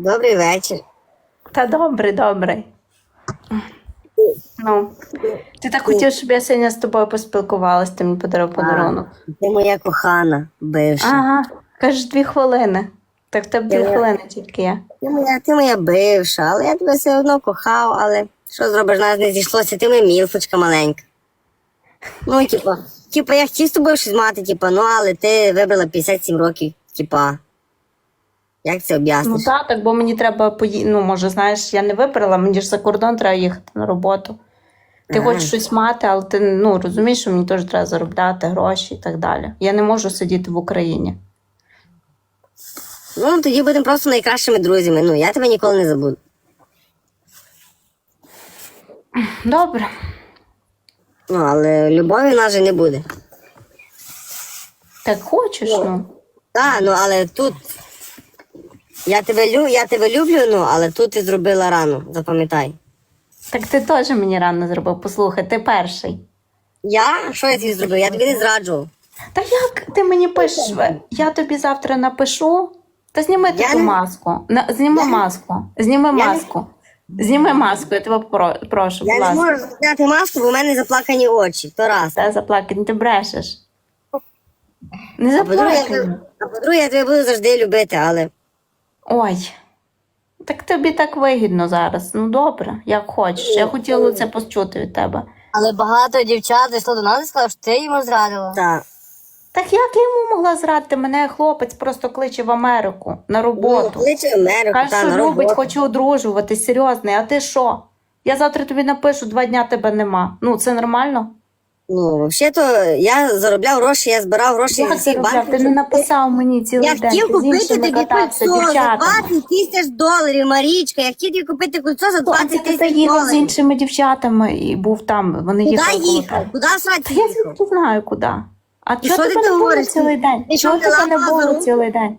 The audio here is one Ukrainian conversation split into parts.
Добрий вечір. Та добре, добре. Ну, ти так хотів, щоб я сьогодні з тобою поспілкувалась, ти мені подарував подарунок. Ти моя кохана, бивша. Ага, кажеш дві хвилини. Так в тебе дві Я- хвилини тільки є. Ти моя, ти моя бивша, але я тебе все одно кохав, але що зробиш, нас не зійшлося, ти моя мілфочка маленька. Ну, типа, типа, я хотів з тобою щось мати, типа, ну, але ти вибрала 57 років, типа. Як це Ну об'ясниш? так, так, бо мені треба пої... Ну, може, знаєш, я не вибрала, мені ж за кордон треба їхати на роботу. Ти Ага. хочеш щось мати, але ти ну, розумієш, що мені теж треба заробляти гроші і так далі. Я не можу сидіти в Україні. Ну, тоді будемо просто найкращими друзями. Ну, я тебе ніколи не забуду. Добре. Ну, але любові в нас же не буде. Так хочеш, ну. Так, ну але тут. Я тебе, лю... я тебе люблю, ну, але тут ти зробила рану, запам'ятай. Так ти теж мені рано зробив. Послухай, ти перший. Я? Що я тобі зробив? Я тобі не зраджував. Та як ти мені пишеш? Я тобі завтра напишу. Та зніми Я таку не- маску. На, зніми Я маску. Зніми не- маску. Зніми маску, я тебе прошу, Я не можу зняти маску, бо в мене заплакані очі. То раз. Та заплакати, ти брешеш. Не А по-друге, я заплакай. тебе- а по-друге, я тебе буду завжди любити, але Ой. Так тобі так вигідно зараз. Ну добре, як хочеш. Я хотіла це почути від тебе. Але багато дівчат зайшло до нас і сказали, що ти йому зрадила. так. Так як я йому могла зрадити? Мене хлопець просто кличе в Америку на роботу. Ну, кличе Америку, Каже, та, що на любить, роботу. хоче одружуватись, серйозний. А ти що? Я завтра тобі напишу, два дня тебе нема. Ну, це нормально? Ну, взагалі-то я заробляв гроші, я збирав гроші Як всіх заробляв? Ти не написав мені цілий Я день. хотів ти з купити іншими тобі катався, кольцо за дівчатами. 20 тисяч доларів, Марічка. Я хотів тобі купити кольцо за 20 це ти тисяч їхав з доларів. іншими дівчатами і був там. Вони Куди їхали. коло їхав? тебе. Куди срати я їхав? звідки знаю куди. А чого що ти тебе не було говориш? цілий день? Ти що, Чого не тебе не ламала було руку? цілий день?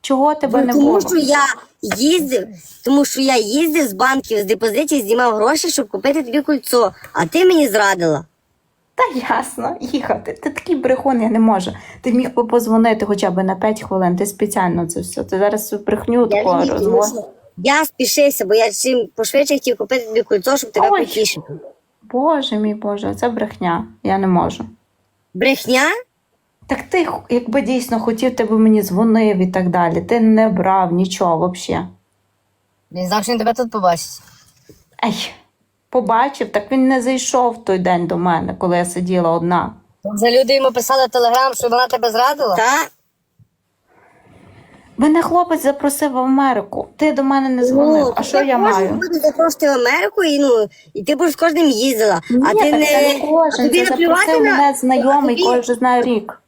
Чого тебе не Ну, тому було? що я їздив, тому що я їздив з банків, з депозитів, знімав гроші, щоб купити тобі кольцо, а ти мені зрадила. Та ясно, їхати. Ти такий брехун, я не можу. Ти міг би позвонити хоча б на 5 хвилин. Ти спеціально це все. Ти зараз брехню таку розводиш. я спішився, бо я чим пошвидше хотів купити тобі кольцо, щоб тебе Ой. потішити. Боже мій Боже, це брехня. Я не можу. Брехня? Так ти, якби дійсно хотів, ти б мені дзвонив і так далі. Ти не брав нічого взагалі. Він знав, що він тебе тут побачить. Ей, побачив, так він не зайшов в той день до мене, коли я сиділа одна. Вже люди йому писали телеграм, що вона тебе зрадила. Та Мене хлопець запросив в Америку. Ти до мене не дзвонив. ну, а що я маю? бути запрошувати в Америку і ну і ти будеш з кожним їздила. Ні, а ти так не, це не а тобі Це запросив на мене знайомий, а тобі, який вже знає рік.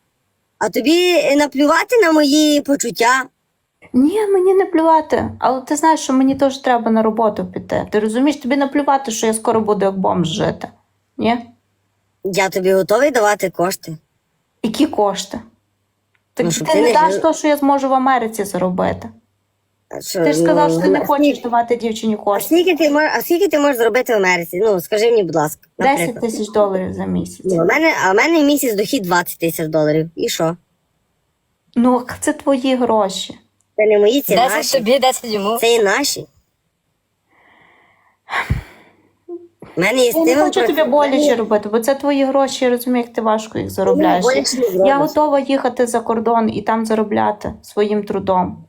а тобі наплювати на мої почуття. Ні, мені не плювати. Але ти знаєш, що мені теж треба на роботу піти. Ти розумієш, тобі не плювати, що я скоро буду як бомж жити. Ні? Я тобі готовий давати кошти. Які кошти? Так Ну, ти не не даш то, що я зможу в Америці заробити. А що, Ти ж сказав, ну, що ти не хочеш скільки- давати дівчині А кошти. скільки ти мож, а скільки ти можеш зробити в Америці? Ну скажи мені, будь ласка, 10 тисяч доларів за місяць. Ну, а в мене, а в мене місяць дохід 20 тисяч доларів. І що? Ну, це твої гроші. Це не мої, це 10 наші. тобі, 10 йому. Це і наші. У мене є Я не хочу тобі боляче робити, бо це твої гроші, я розумію, як ти важко їх заробляєш. боляче не Я зробиш. готова їхати за кордон і там заробляти своїм трудом.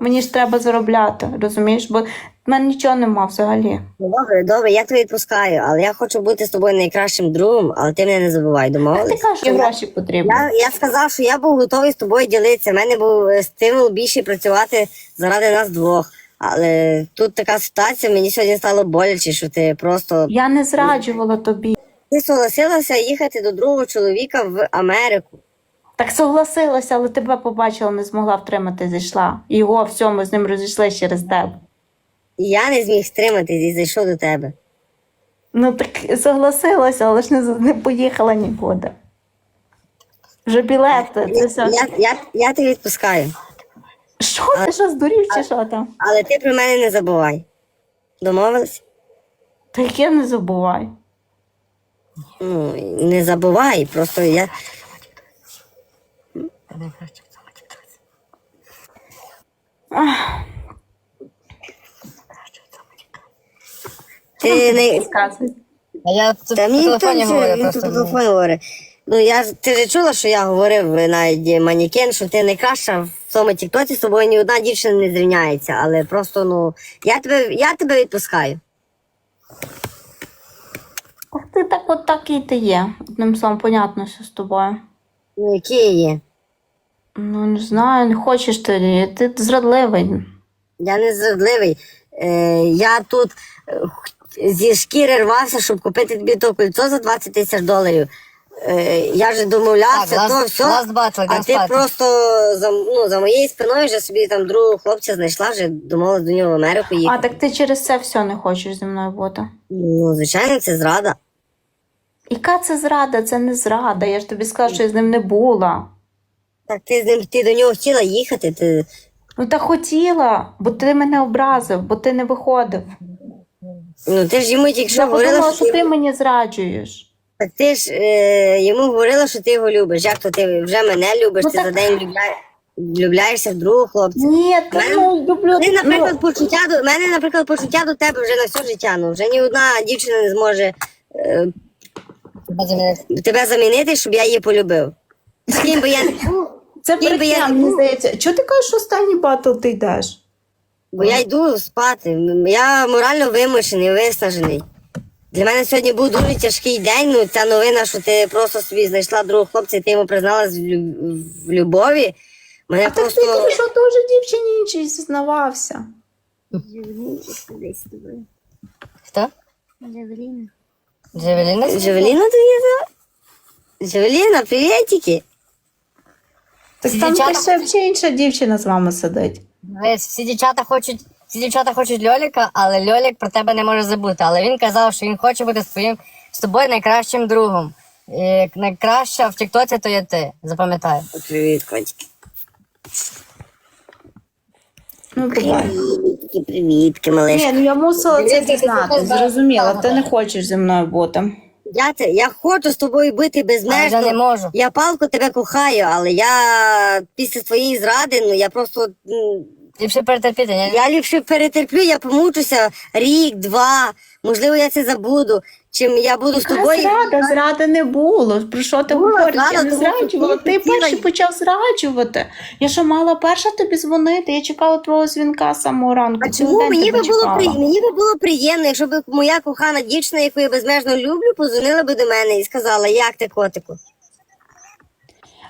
Мені ж треба заробляти, розумієш? Бо в мене нічого нема взагалі. Ну, Добре, добре, я тебе відпускаю, але я хочу бути з тобою найкращим другом, але ти мене не забувай, Ти кажеш, що гроші потрібні. Я, я сказав, що я був готовий з тобою ділитися. У мене був е, стимул більше працювати заради нас двох. Але тут така ситуація, мені сьогодні стало боляче, що ти просто Я не зраджувала тобі. ти согласилася їхати до другого чоловіка в Америку. Так согласилася, але тебе побачила, не змогла втримати, зійшла. Його всьому з ним розійшли через тебе. Я не зміг стриматись і зайшов до тебе. Ну так согласилася, але ж не, не поїхала нікуди. Вже білети, це все. Я, я, я тебе відпускаю, Що ти що здурів чи що там? але ти про мене не забувай. Домовились? Так я не забувай. Ну, не забувай, просто я найкраще в цьому. Ти не... Я ну, ти чула, що я говорив е, манікен, що ти не каша в цьому тіктоці з тобою ні одна дівчина не зрівняється, але просто ну я тебе я тебе відпускаю. Ах ти так от такий ти є. Одним словом, понятно, що з тобою. Ну які є? Ну, не знаю, не хочеш ти, ти зрадливий. Я не зрадливий. Е, я тут е, зі шкіри рвався, щоб купити тобі то кольцо за 20 тисяч доларів. Е, я вже домовлявся, Так, то last- все. last battle, а ти просто за, ну, за моєю спиною вже собі там другого хлопця знайшла, вже домовилась до нього в Америку А так ти через це все не хочеш зі мною бути. Ну, звичайно, це зрада. Яка це зрада? Це не зрада. Я ж тобі сказала, що я з ним не була. Так ти ти до нього хотіла їхати, ти. Ну та хотіла, бо ти мене образив, бо ти не виходив. Ну ти ж йому тільки що говорила, подумала, що ти... ти мені зраджуєш. Так ти ж е, йому говорила, що ти його любиш. Як то ти вже мене любиш, Ну, ти так- за день влюбляє... влюбляєшся в другого хлопця. Ні, ти Мене- ну люблю. Мене, наприклад, ну, почуття до мене, наприклад, почуття до тебе вже на все життя. Ну вже ні одна дівчина не зможе е, тебе замінити, щоб я її полюбив. З ким би я не був, це Ніби я брехня, мені здається. Чого ти кажеш, що останній батл ти йдеш? бо я йду спати. Я морально вимушений, виснажений. Для мене сьогодні був дуже тяжкий день. Ну, ця новина, що ти просто собі знайшла другого хлопця, і ти йому призналась в, лю- в любові. Мене А так просто. ти тільки що теж дівчині іншій зізнавався. Хто? Джавеліна. Джевеліна? Джавеліна тобі звала? Джавеліна, привітики. Так Ці там дівчата- ще взагалі інша дівчина з вами сидить. Дивись, всі дівчата хочуть. Всі дівчата хочуть Льоліка, але Льолік про тебе не може забути. Але він казав, що він хоче бути з з тобою найкращим другом. І найкраща в Тіктоці то є ти. Запам'ятай. Привіт, котики. Ну. Привітки, привітки, малиш. Ні, ну я мусила це Дивіться, ти Зрозуміла, ти не хочеш зі мною бути. Я, це, я хочу з тобою бити безмежно. я не можу. Я палку тебе кохаю, але я після твоєї зради, ну я просто. Ліпше перетерпіти, ні? Я ліпше перетерплю, я помучуся рік, два, можливо, я це забуду. Чим я буду з тобою. зрада, зради не було. Про що ти Була говориш? Я не тому що зраджувала. ти Ти хотіла- перший почав зраджувати. Я що мала перша тобі дзвонити? Я чекала твого дзвінка з самого ранку. А Цілий чому день мені би тебе було чекала. при мені би було приємно, якщо б моя кохана дівчина, яку я безмежно люблю, позвонила би до мене і сказала, як ти котику?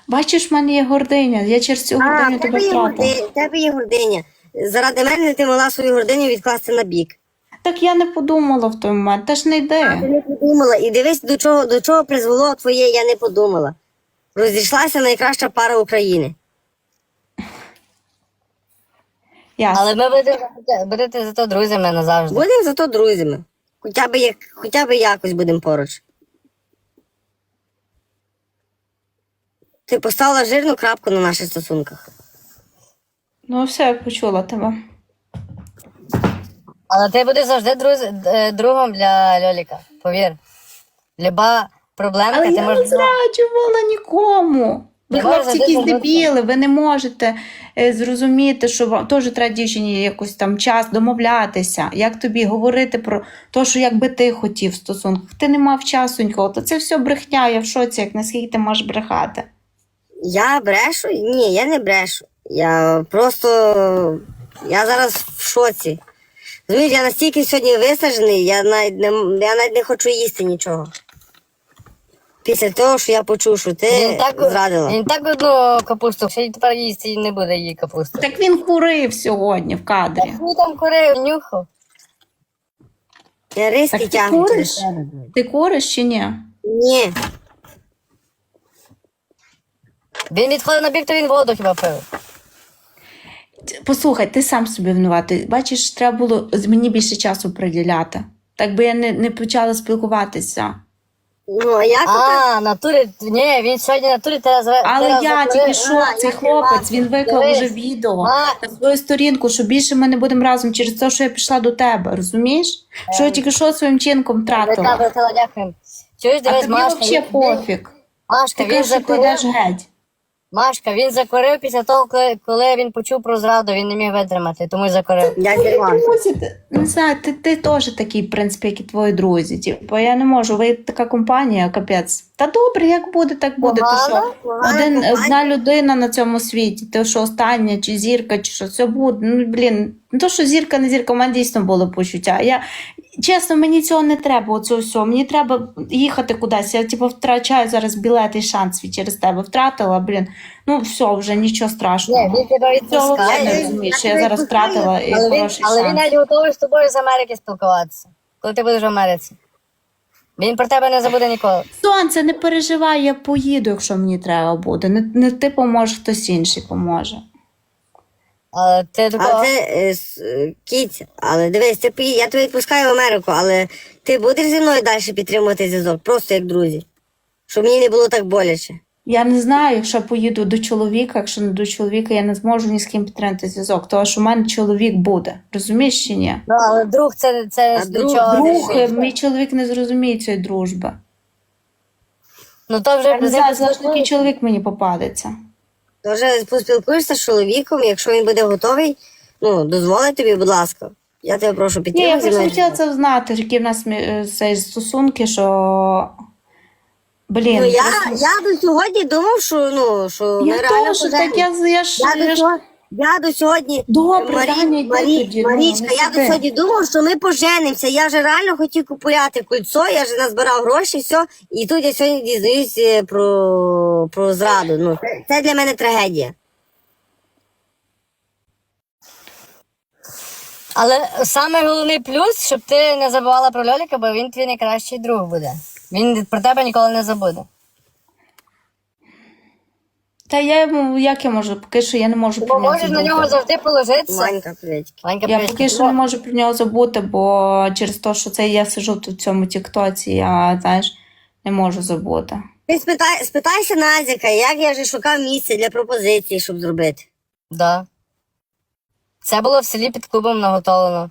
Бачиш, в мене є гординя. Я через цю гординю тебе тебе є в тебе є гординя. Заради мене ти могла свою гординю відкласти на бік. Так я не подумала в той момент. Та ж не Ти йди. не подумала. І дивись, до чого, до чого призвело твоє, я не подумала. Розійшлася найкраща пара України. Ясно. Але ми будемо будете зато друзями назавжди. Будемо зато друзями. Хоча б, як, хоча б якось будемо поруч. Ти поставила жирну крапку на наших стосунках. Ну все, я почула тебе. Але ти будеш завжди друз... е, другом для Льоліка. Повір. Люба проблемка, Але ти я не можеш. зраджувала нікому. Ви Я хлопці якісь дебіли, ви не можете е, зрозуміти, що вам теж треба дівчині якось там час домовлятися. Як тобі говорити про те, що якби ти хотів в стосунках, ти не мав часу нікого. То це все брехня, я в шоці, як наскільки ти можеш брехати. Я брешу? Ні, я не брешу. Я просто. Я зараз в шоці. Розумієш, я настільки сьогодні виснажений, я навіть не, я навіть не хочу їсти нічого. Після того, що я почув, що ти Він так, зрадила. він так одну капусту, що й тепер їсти не буде її капусту. Так він курив сьогодні в кадрі. Хуй там курив, нюхав. Я риски Так ти куриш? Ти куриш чи ні? Ні. Він відходив на бік, то він воду хіба пив. Послухай, ти сам собі винуватий. Бачиш, треба було мені більше часу приділяти. Так би я не, не почала спілкуватися. Ну, а як? А, натурі, ні, він сьогодні натурі тебе зве. Але я тільки що цей я хлопець він виклав Дивись. уже відео А. на свою сторінку, що більше ми не будемо разом через те, що я пішла до тебе. Розумієш? Що я тільки що своїм чинком братела, дякую. Чуєш, А тобі взагалі пофіг. Машка, Ти кажеш, що ти йдеш геть. Машка, він закурив після того, коли, коли він почув про зраду, він не міг витримати, тому й закурив. Я. Ти- не знаю, ти, ти теж такий, в принципі, як і твої друзі. Типу, я не можу, ви така компанія, капець. Та добре, як буде, так буде. То що? Погано, Один, компанія. одна людина на цьому світі, то що остання, чи зірка, чи що це буде. Ну, блін, не то, що зірка, не зірка, у мене дійсно було почуття. Я, чесно, мені цього не треба, оцього всього. Мені треба їхати кудись. Я типу, втрачаю зараз білет і шанс свій через тебе. Втратила, блін. Ну, все, вже нічого страшного. Ні, він тебе Цього не що я зараз втратила і Але він, хороший але він навіть готовий з тобою з Америки спілкуватися, коли ти будеш в Америці. Він про тебе не забуде ніколи. Сонце, не переживай, я поїду, якщо мені треба буде. Не, не ти поможеш, хтось інший поможе. Але ти такого. А це е, с- е, кіць, але дивись, ти поїдь, я тебе відпускаю в Америку, але ти будеш зі мною далі підтримувати зв'язок, просто як друзі. Щоб мені не було так боляче. Я не знаю, якщо поїду до чоловіка, якщо не до чоловіка, я не зможу ні з ким підтримати зв'язок, тому що в мене чоловік буде. Розумієш чи ні? Ну, але друг це, це А друг- нічого не Друг, е, рішить. мій чоловік не зрозуміє цієї дружби. Ну то вже Я не знаю, залежно, який чоловік мені попадеться. Тож поспілкуєшся з чоловіком, якщо він буде готовий, ну, дозволить тобі, будь ласка. Я тебе прошу Ні, я підтримати. просто хотіла це знати, які в нас е, цей стосунки, що. Блін, Ну, я, просто- я до сьогодні думав, що, ну, що ми я реально теж, так я, я ж. Я Я до, ж... я до сьогодні. Добре, Марі- йди Марі- тоді, ну, Марічка, не я до сьогодні думав, що ми поженимося. Я вже реально хотів купувати кольцо, я вже назбирав гроші, все. І тут я сьогодні дізнаюсь е, про, про зраду. Ну, це, це для мене трагедія. Але саме головний плюс, щоб ти не забувала про Льоліка, бо він твій найкращий друг буде. Він про тебе ніколи не забуде. Та я йому, як я можу, поки що я не можу Бо про нього можеш на забути. нього завжди положитися. Манька, привітки. Ванька, Я поки що не можу про нього забути, бо через те, що це я сижу тут в цьому тіктоці, я знаєш, не можу забути. Ти спитай, спитайся Назіка, як я вже шукав місце для пропозиції, щоб зробити. Да. Це було в селі під клубом наготовлено.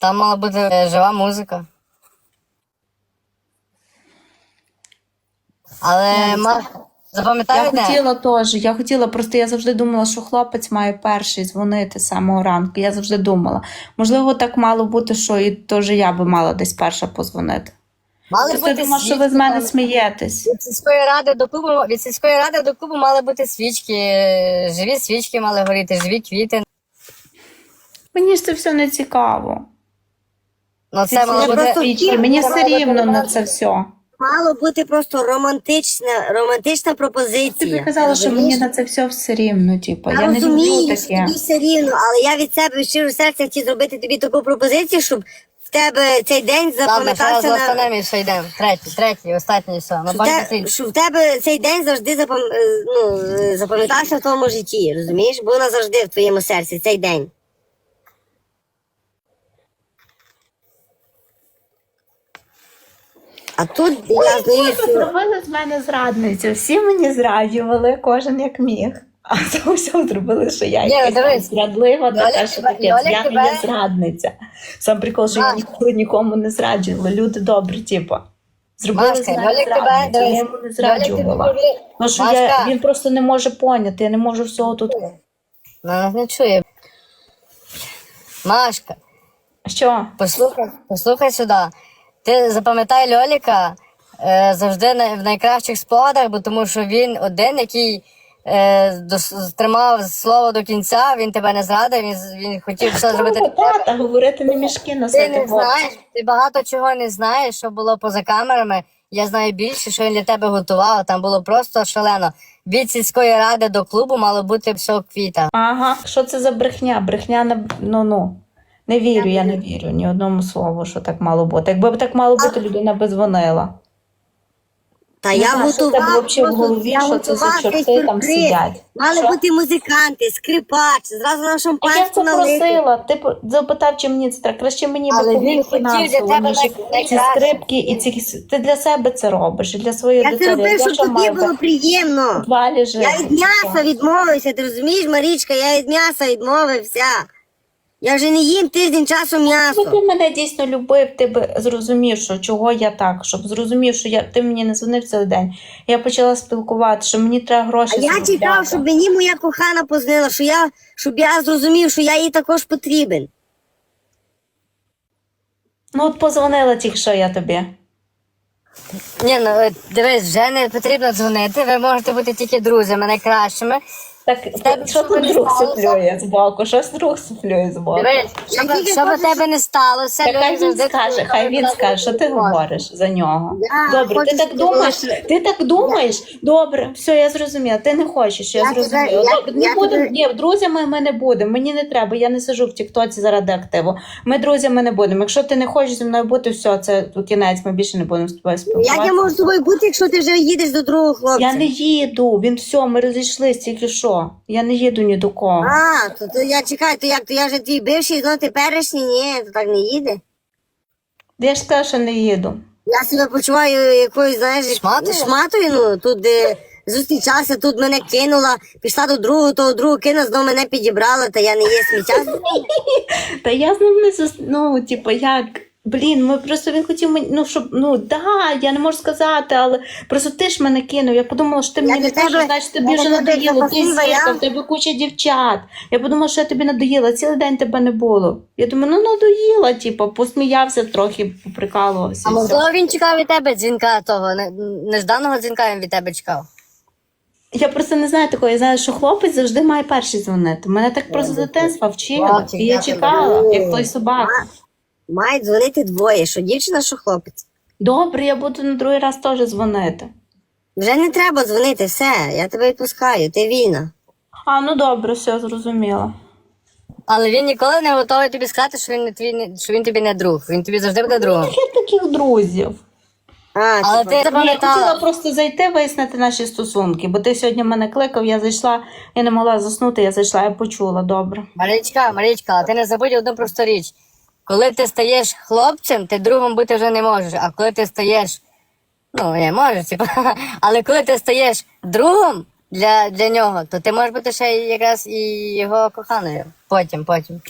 Там мала бути е, жива музика. Але ма... запам'ятай Я одне. хотіла теж, я хотіла, просто я завжди думала, що хлопець має перший дзвонити з самого ранку. Я завжди думала. Можливо, так мало бути, що і теж я би мала десь перша позвонити. Мали Просто я бути думала, що ви з свічки мене там. смієтесь. Від сільської ради до клубу від сільської ради до клубу мали бути свічки, е, живі свічки мали горіти, живі квіти. Мені ж це все не цікаво. Ну Ці це мало бути. свічки, мені все рівно на це все. Мало бути просто романтична, романтична Ти пропозиція. б казала, що мені на це все все рівно. Типу, Я, я не люблю розумію, що таке. тобі все рівно, але я від себе щирого серця хотів зробити тобі таку пропозицію, щоб в тебе цей день Ладно, запам'ятався на останемо все йдемо. Третій, третій, останній, все. На щоб, те, щоб в тебе цей день завжди запам... е, ну, е, запам'ятався в твоєму житті, розумієш? Бо вона завжди в твоєму серці, цей день. А тут я що Зробили з мене зрадницю. Всі мені зраджували, кожен як міг. А то все зробили, що я якась дивись. зрадлива, така що таке. Льоля Я тебе- не є зрадниця. Сам прикол, що я ніколи нікому не зраджувала. Люди добрі, типу. Зробили Машка, з мене Льолік тебе, зрадницю, я дивись, йому не Льолік зраджувала. Ну, що Машка. я, він просто не може поняти, я не можу всього тут. Ну, нас не чує. Машка, Що? послухай, послухай сюди. Ти запам'ятай Льоліка е, завжди на, в найкращих спогадах, бо тому що він один, який е, дос- тримав слово до кінця, він тебе не зрадив, він, він хотів все зробити для тебе. Тата, говорити не мішки Ти не знаєш, ти багато чого не знаєш, що було поза камерами. Я знаю більше, що він для тебе готував. Там було просто шалено. Від сільської ради до клубу мало бути все квіта. Ага, що це за брехня? Брехня не ну ну. Не вірю, я не вірю ні одному слову, що так мало бути. Якби б так мало бути, людина би дзвонила. Та Не я знаю, що взагалі в голові, я що це за чорти там сидять. Мали Що? бути музиканти, скрипач, зразу на А я це налити. просила. Ти запитав, чи мені це треба. Краще мені би купити фінансово, ніж ці скрипки і ці ти для себе це робиш, і для своєї Я це дитини. робив, Я щоб тобі було приємно. Я від м'яса відмовився, ти розумієш, Марічка, я від м'яса відмовився. Я вже не їм тиждень часу м'ясо. ти мене дійсно любив, ти би зрозумів, що чого я так, щоб зрозумів, що я, ти мені не дзвонив цілий день. Я почала спілкуватися, що мені треба гроші. А я чекав, щоб мені моя кохана познала, що я, щоб я зрозумів, що я їй також потрібен. Ну от позвонила тільки що я тобі. Ні, ну дивись, вже не потрібно дзвонити. Ви можете бути тільки друзями, найкращими. Так, тебе що що тут друг суплює з боку? Щось друг суплює з боку. Дивись, у хочу, тебе не сталося. Так хай він скаже, хай він скаже, що ти говориш за нього. Добре, ти так думаєш, ти так думаєш? Добре, все, я зрозуміла. Ти не хочеш, я, зрозуміла. не будемо. Ні, друзями ми не будемо. Мені не треба. Я не сижу в Тіктоці заради активу. Ми друзями не будемо. Якщо ти не хочеш зі мною бути, все, це кінець. Ми більше не будемо з тобою спілкуватися. Як я можу з тобою бути, якщо ти вже їдеш до другого хлопця? Я не їду. Він все, ми розійшлись тільки що. Я не їду ні до кого. А, то, то я чекаю, то як, то я вже твій бивший, ну теперішній, ні, то так не їде. Я ж що не їду. Я себе почуваю якоюсь, знаєш, Шматою? шматою, ну, тут де зустрічався, тут мене кинула, пішла до другого, того другого кинула, знову мене підібрала, та я не є сміття. Та я з ним не зус... ну, типу, як. Блін, ми просто він хотів мені, ну щоб ну да, я не можу сказати, але просто ти ж мене кинув. Я подумала, що ти Я мені не кажеш, значить тобі я вже надоїло. Ти зірка, в тебе куча дівчат. Я подумала, що я тобі надоїла. Цілий день тебе не було. Я думаю, ну надоїла, типу, посміявся трохи, поприкалувався. А можливо він чекав від тебе дзвінка того, не- нежданого дзвінка він від тебе чекав. Я просто не знаю такого. Я знаю, що хлопець завжди має перший дзвонити. Мене так просто дитинства вчили. І я я чекала, як той собака. Мають дзвонити двоє, що дівчина, що хлопець. Добре, я буду на другий раз теж дзвонити. Вже не треба дзвонити, все, я тебе відпускаю, ти вільна. А, ну добре, все зрозуміло. Але він ніколи не готовий тобі сказати, що він не твій не- що він тобі не друг. Він тобі завжди буде другом. Я таких друзів. А, Але типу, ти Я хотіла запам'ятала. просто зайти вияснити наші стосунки, бо ти сьогодні мене кликав, я зайшла, я не могла заснути, я зайшла, я почула, добре. Марічка, Марічка, але ти не забудь одну просту річ. Коли ти стаєш хлопцем, ти другом бути вже не можеш. А коли ти стаєш. Ну, не можеш, типа. Але коли ти стаєш другом для, для нього, то ти можеш бути ще якраз і його коханою. Потім, потім.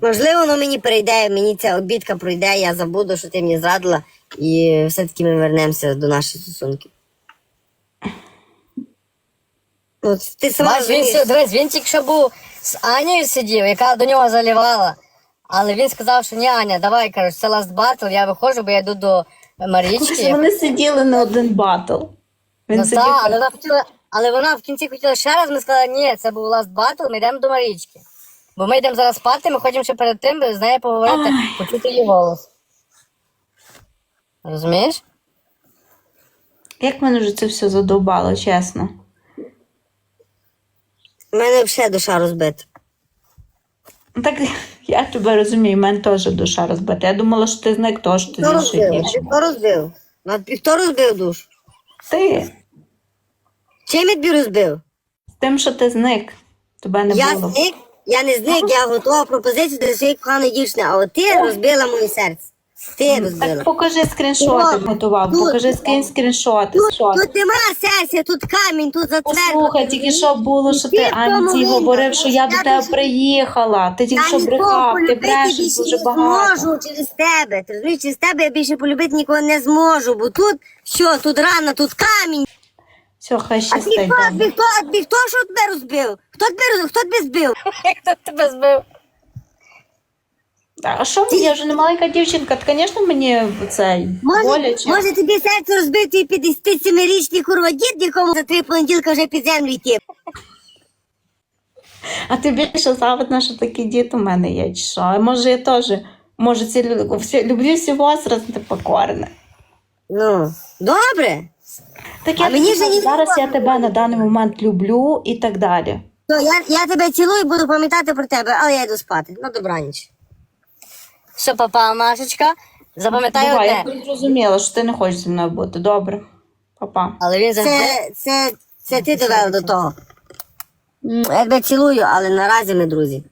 Можливо, воно мені перейде, мені ця обідка пройде, я забуду, що ти мені зрадила, і все-таки ми вернемося до наших стосунків. Ну, ти сама Бач, він, розумієш. дивись, він тільки що був з Анією сидів, яка до нього залівала. Але він сказав, що ні, Аня, давай, кажуть, це last battle, я виходжу, бо я йду до Марічки. Вони сиділи на один батл. Він Ну, сидів. так, але вона хотіла, але вона в кінці хотіла ще раз, ми сказали, ні, це був last battle, ми йдемо до Марічки. Бо ми йдемо зараз спати, ми хочемо ще перед тим з нею поговорити, почути її голос. Розумієш? Як мене вже це все задовбало, чесно. У мене взагалі душа розбита. Ну, Так я тебе розумію, в мене теж душа розбита. Я думала, що ти зник того, що ти Хто з розбив? Хто розбив? Ну, Хто розбив душу? Ти Чим я тобі розбив? з тим, що ти зник, тебе не Я було. зник, я не зник, я готова пропозицію до своєї коханої дівчини, а от ти розбила моє серце. Ти розбила. Так покажи скріншоти, готував. тут, Покажи скрін скріншоти. Тут, Що? тут нема серця, тут камінь, тут затверджено. Послухай, тільки що було, що ти Ти в тому Аніці винна. говорив, що я до Я тебе дуже- приїхала. Ти тільки що брехав, ти брешеш дуже не багато. зможу через тебе. Ти розумієш, через тебе я більше полюбити нікого не зможу, бо тут що, тут рана, тут камінь. Все, хай А ти щастить. хто, ти хто, ти хто що тебе розбив? Хто тебе, роз- хто тебе збив? Хто тебе збив? А що мені? Я вже не маленька дівчинка, то, звісно, мені це Може, боляче. може тобі серце розбити і 57-річний курва дід, якому за три понеділка вже під землю йти. А ти більше завидна, що такі діти у мене є, чи що? А може я теж, може ці лю- всі, люблю всі возраст непокорне. Ну, добре. Так А мені тобі вже зараз я тебе на даний момент люблю і так далі. То я, я тебе цілую, буду пам'ятати про тебе, але я йду спати. Ну, добраніч. Все, папа, Машечка, запам'ятай Давай, я одне. зрозуміла, що ти не хочеш зі мною бути. Добре. Папа. Але він завжди. Це, це, це ти довела до того. М, Я тебе цілую, але наразі ми друзі.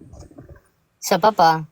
Все, папа.